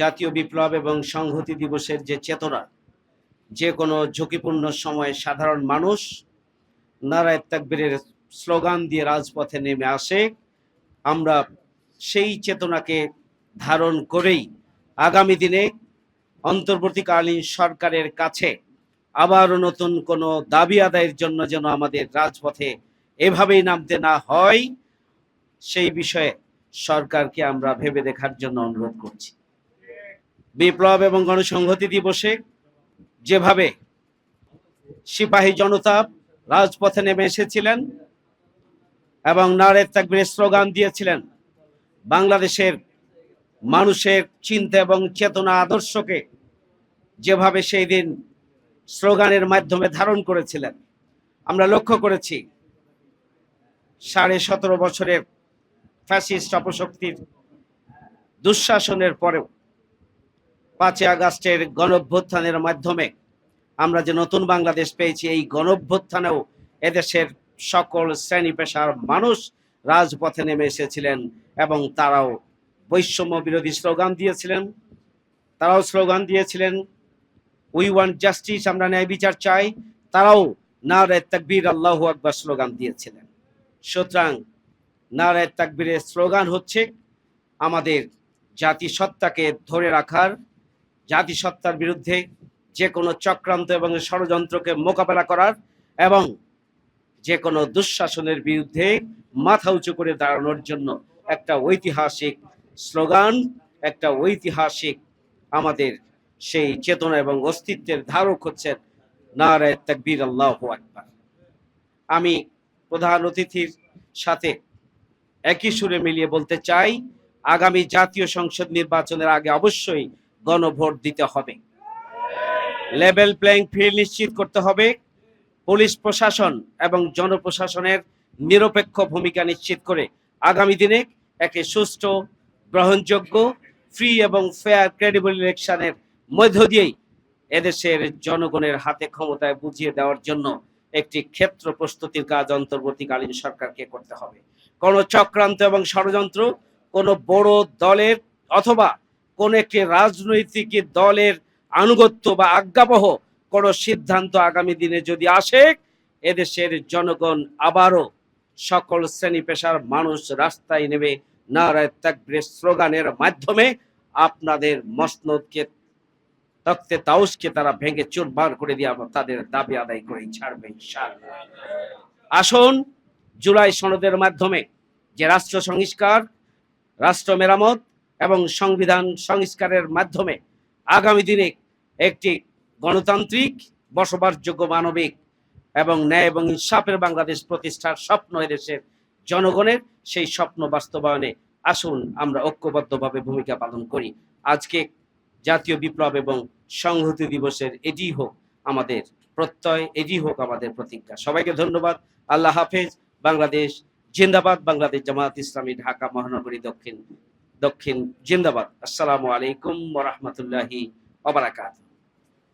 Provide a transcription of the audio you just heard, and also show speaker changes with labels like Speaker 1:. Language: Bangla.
Speaker 1: জাতীয় বিপ্লব এবং সংহতি দিবসের যে চেতনা, যে কোনো ঝুঁকিপূর্ণ সময়ে সাধারণ মানুষ নারায় তাকবীরের স্লোগান দিয়ে রাজপথে নেমে আসে, আমরা সেই চেতনাকে ধারণ করেই আগামী দিনে অন্তর্বর্তীকালীন সরকারের কাছে আবারও নতুন কোনো দাবি আদায়ের জন্য যেন আমাদের রাজপথে এভাবেই নামতে না হয়, সেই বিষয়ে সরকারকে আমরা ভেবে দেখার জন্য অনুরোধ করছি। বিপ্লব এবং গণসংহতি দিবসে যেভাবে সিপাহী জনতা রাজপথে নেমে এসেছিলেন এবং নারের তাকবীরের স্লোগান দিয়েছিলেন, বাংলাদেশের মানুষের চিন্তা এবং চেতনা আদর্শকে যেভাবে সেই দিন স্লোগানের মাধ্যমে ধারণ করেছিলেন, আমরা লক্ষ্য করেছি সাড়ে সতেরো বছরের ফ্যাসিস্ট অপশক্তির দুঃশাসনের পরেও পাঁচই আগস্টের গণভ্যুত্থানের মাধ্যমে আমরা যে নতুন বাংলাদেশ পেয়েছি, এই গণভ্যুত্থানেও এদেশের সকল শ্রেণি পেশার মানুষ রাজপথে নেমে এসেছিলেন এবং তারাও বৈষম্য বিরোধী স্লোগান দিয়েছিলেন। তারাও স্লোগান দিয়েছিলেন উই ওয়ান্ট জাস্টিস আমরা ন্যায় বিচার চাই। তারাও নারায় তাকবীর আল্লাহ আকবার স্লোগান দিয়েছিলেন। সুতরাং নারায় তাকবীরের স্লোগান হচ্ছে আমাদের জাতিসত্তাকে ধরে রাখার জাতিসত্তার বিরুদ্ধে যে কোনো চক্রান্ত এবং ষড়যন্ত্রকে মোকাবেলা করার এবং যে কোনো দুঃশাসনের বিরুদ্ধে মাথা উঁচু করে দাঁড়ানোর জন্য একটা ঐতিহাসিক স্লোগান, একটা ঐতিহাসিক আমাদের সেই চেতনা এবং অস্তিত্বের ধারক হচ্ছেন নারায় তাকবীর আল্লাহ আকবার। আমি প্রধান অতিথির সাথে একই সুরে মিলিয়ে বলতে চাই, আগামী জাতীয় সংসদ নির্বাচনের আগে অবশ্যই গণভোট দিতে হবে। লেভেল প্লেইং ফিল্ড নিশ্চিত করতে হবে। পুলিশ প্রশাসন এবং জনপ্রশাসনের নিরপেক্ষ ভূমিকা নিশ্চিত করে আগামী দিনে একটি সুষ্ঠু, গ্রহণযোগ্য ফ্রি এবং ফেয়ার ক্রেডিবল ইলেকশনের মধ্য দিয়েই এদেশের জনগণের হাতে ক্ষমতায় বুঝিয়ে দেওয়ার জন্য একটি ক্ষেত্র প্রস্তুতির কাজ অন্তর্বর্তীকালীন সরকারকে করতে হবে। কোন চক্রান্ত এবং ষড়যন্ত্র কোন বড় দলের অথবা কোন একটি রাজনৈতিক দলের আনুগত্য বা আজ্ঞাবহ কোন সিদ্ধান্ত আগামী দিনে যদি আসে, এদেশের জনগণ আবারও সকল শ্রেণি পেশার মানুষ রাস্তায় নেমে নারায় তাকবীরের স্লোগানের মাধ্যমে আপনাদের মসনদকে, তক্তে তাউসকে তারা ভেঙে চুরমার করে দিয়ে তাদের দাবি আদায় করে, ছাড়বে আসুন জুলাই সনদের মাধ্যমে যে রাষ্ট্র সংস্কার, রাষ্ট্র মেরামত এবং সংবিধান সংস্কারের মাধ্যমে আগামী দিনে একটি গণতান্ত্রিক, বসবাসযোগ্য মানবিক এবং ন্যায় এবং ইনসাফের বাংলাদেশ প্রতিষ্ঠার স্বপ্ন এদেশের জনগণের, সেই স্বপ্ন বাস্তবায়নে আসুন আমরা ঐক্যবদ্ধভাবে ভূমিকা পালন করি। আজকে জাতীয় বিপ্লব এবং সংহতি দিবসের এটি হোক আমাদের প্রত্যয়, এটি হোক আমাদের প্রতিজ্ঞা। সবাইকে ধন্যবাদ। আল্লাহ হাফেজ। বাংলাদেশ জিন্দাবাদ। বাংলাদেশ জামাত ইসলামী ঢাকা মহানগরী দক্ষিণ দক্ষিণ জিন্দাবাদ। আসসালামু আলাইকুম ওরহমতুল্লাহি ওবরাকাতুহ